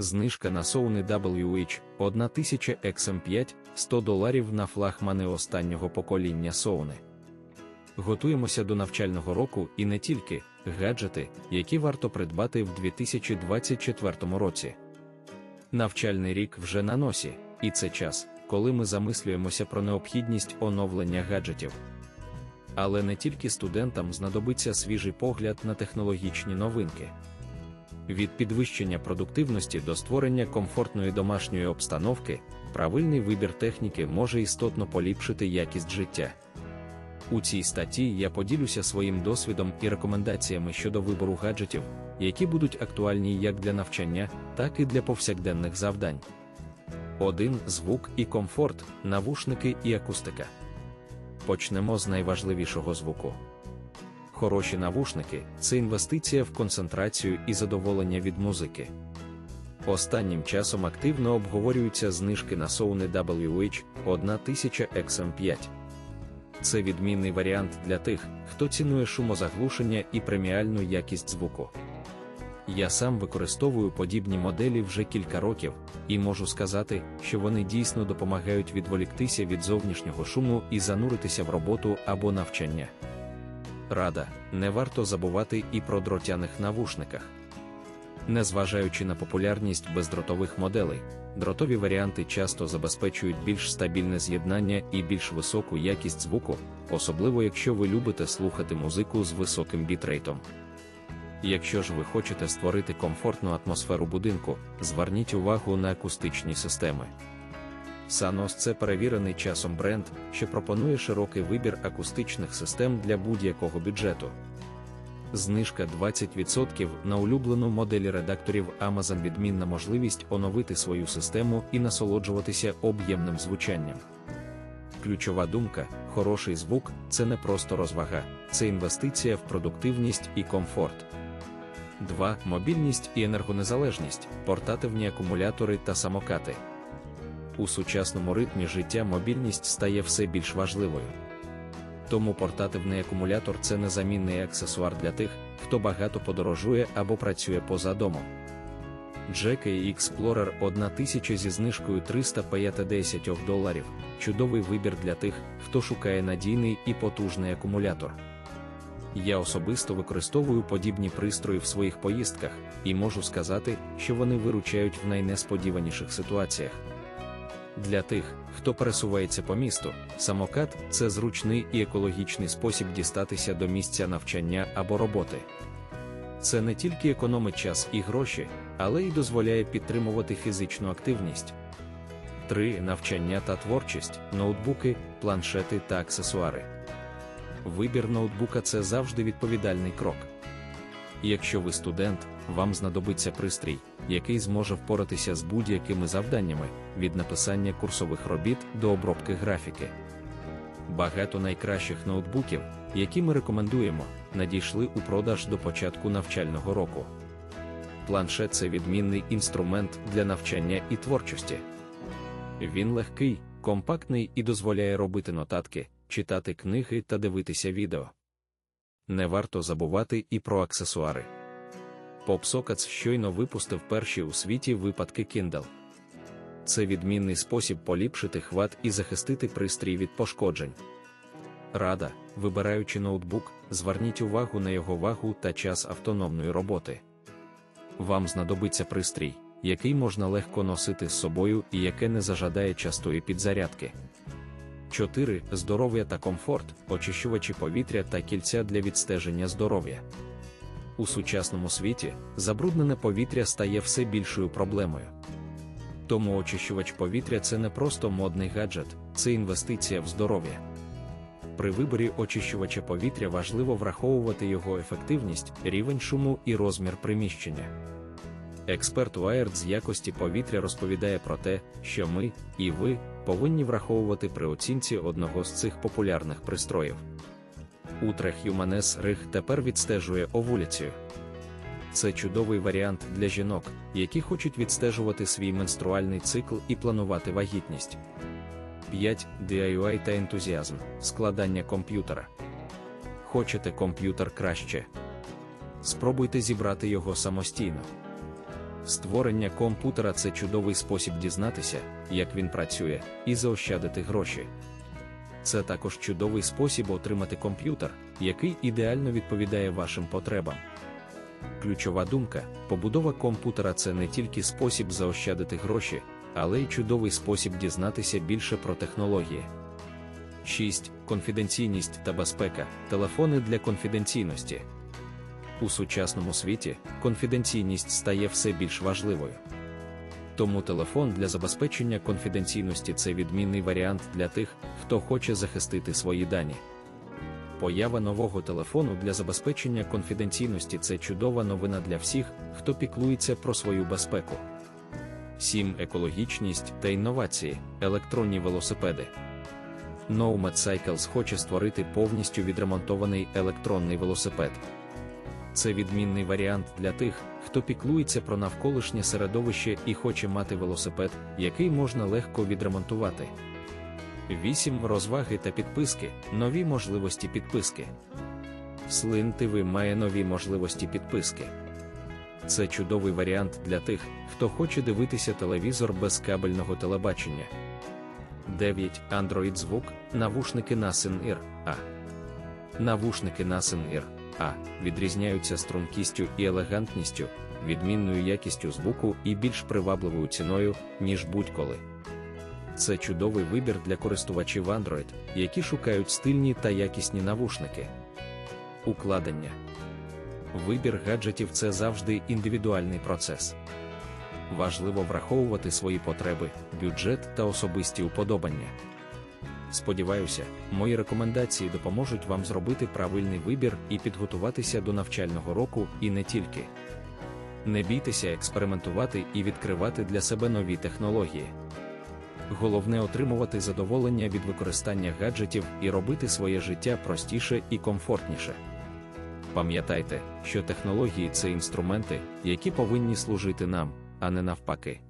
Знижка на Sony WH 1000 XM5 100 доларів на флагмани останнього покоління Sony. Готуємося до навчального року і не тільки гаджети, які варто придбати в 2024 році. Навчальний рік вже на носі, і це час, коли ми замислюємося про необхідність оновлення гаджетів. Але не тільки студентам знадобиться свіжий погляд на технологічні новинки. Від підвищення продуктивності до створення комфортної домашньої обстановки, правильний вибір техніки може істотно поліпшити якість життя. У цій статті я поділюся своїм досвідом і рекомендаціями щодо вибору гаджетів, які будуть актуальні як для навчання, так і для повсякденних завдань. 1. Звук і комфорт, навушники і акустика. Почнемо з найважливішого звуку. Хороші навушники це інвестиція в концентрацію і задоволення від музики. Останнім часом активно обговорюються знижки на Sony WH 1000 XM5. Це відмінний варіант для тих, хто цінує шумозаглушення і преміальну якість звуку. Я сам використовую подібні моделі вже кілька років, і можу сказати, що вони дійсно допомагають відволіктися від зовнішнього шуму і зануритися в роботу або навчання. Рада, не варто забувати і про дротяних навушниках. Незважаючи на популярність бездротових моделей, дротові варіанти часто забезпечують більш стабільне з'єднання і більш високу якість звуку, особливо якщо ви любите слухати музику з високим бітрейтом. Якщо ж ви хочете створити комфортну атмосферу будинку, зверніть увагу на акустичні системи. Sanos – це перевірений часом бренд, що пропонує широкий вибір акустичних систем для будь-якого бюджету. Знижка 20% на улюблену моделі редакторів Amazon відмінна можливість оновити свою систему і насолоджуватися об'ємним звучанням. Ключова думка: хороший звук це не просто розвага, це інвестиція в продуктивність і комфорт. 2. Мобільність і енергонезалежність, портативні акумулятори та самокати. У сучасному ритмі життя мобільність стає все більш важливою. Тому портативний акумулятор це незамінний аксесуар для тих, хто багато подорожує або працює поза домом. GK Explorer 1000 зі знижкою 350 доларів чудовий вибір для тих, хто шукає надійний і потужний акумулятор. Я особисто використовую подібні пристрої в своїх поїздках і можу сказати, що вони виручають в найнесподіваніших ситуаціях. Для тих, хто пересувається по місту, самокат це зручний і екологічний спосіб дістатися до місця навчання або роботи. Це не тільки економить час і гроші, але й дозволяє підтримувати фізичну активність. 3. Навчання та творчість, ноутбуки, планшети та аксесуари. Вибір ноутбука це завжди відповідальний крок. Якщо ви студент, вам знадобиться пристрій, який зможе впоратися з будь-якими завданнями, від написання курсових робіт до обробки графіки. Багато найкращих ноутбуків, які ми рекомендуємо, надійшли у продаж до початку навчального року. Планшет це відмінний інструмент для навчання і творчості. Він легкий, компактний і дозволяє робити нотатки, читати книги та дивитися відео. Не варто забувати і про аксесуари. PopSockets щойно випустив перші у світі випадки Kindle. Це відмінний спосіб поліпшити хват і захистити пристрій від пошкоджень. Рада, вибираючи ноутбук, зверніть увагу на його вагу та час автономної роботи. Вам знадобиться пристрій, який можна легко носити з собою і яке не зажадає частої підзарядки. 4. Здоров'я та комфорт, очищувачі повітря та кільця для відстеження здоров'я. У сучасному світі забруднене повітря стає все більшою проблемою. Тому очищувач повітря це не просто модний гаджет, це інвестиція в здоров'я. При виборі очищувача повітря важливо враховувати його ефективність, рівень шуму і розмір приміщення. Експерт Уайерд з якості повітря розповідає про те, що ми, і ви, повинні враховувати при оцінці одного з цих популярних пристроїв. Утре Humanes Риг тепер відстежує овуляцію. Це чудовий варіант для жінок, які хочуть відстежувати свій менструальний цикл і планувати вагітність. 5. DIY та ентузіазм, складання комп'ютера. Хочете комп'ютер краще? Спробуйте зібрати його самостійно. Створення комп'ютера це чудовий спосіб дізнатися, як він працює, і заощадити гроші. Це також чудовий спосіб отримати комп'ютер, який ідеально відповідає вашим потребам. Ключова думка: побудова комп'ютера це не тільки спосіб заощадити гроші, але й чудовий спосіб дізнатися більше про технології. 6. Конфіденційність та безпека. Телефони для конфіденційності. У сучасному світі конфіденційність стає все більш важливою. Тому телефон для забезпечення конфіденційності це відмінний варіант для тих, хто хоче захистити свої дані. Поява нового телефону для забезпечення конфіденційності це чудова новина для всіх, хто піклується про свою безпеку. 7. Екологічність та інновації, електронні велосипеди. Nomad Cycles хоче створити повністю відремонтований електронний велосипед. Це відмінний варіант для тих, хто піклується про навколишнє середовище і хоче мати велосипед, який можна легко відремонтувати. 8. Розваги та підписки, нові можливості підписки. Sling TV має нові можливості підписки. Це чудовий варіант для тих, хто хоче дивитися телевізор без кабельного телебачення. 9. Android звук, навушники Nasen-Ear А. Навушники Nasen-Ear А відрізняються стрункістю і елегантністю, відмінною якістю звуку і більш привабливою ціною, ніж будь-коли. Це чудовий вибір для користувачів Android, які шукають стильні та якісні навушники. Укладення. Вибір гаджетів це завжди індивідуальний процес. Важливо враховувати свої потреби, бюджет та особисті уподобання. Сподіваюся, мої рекомендації допоможуть вам зробити правильний вибір і підготуватися до навчального року і не тільки. Не бійтеся експериментувати і відкривати для себе нові технології. Головне отримувати задоволення від використання гаджетів і робити своє життя простіше і комфортніше. Пам'ятайте, що технології це інструменти, які повинні служити нам, а не навпаки.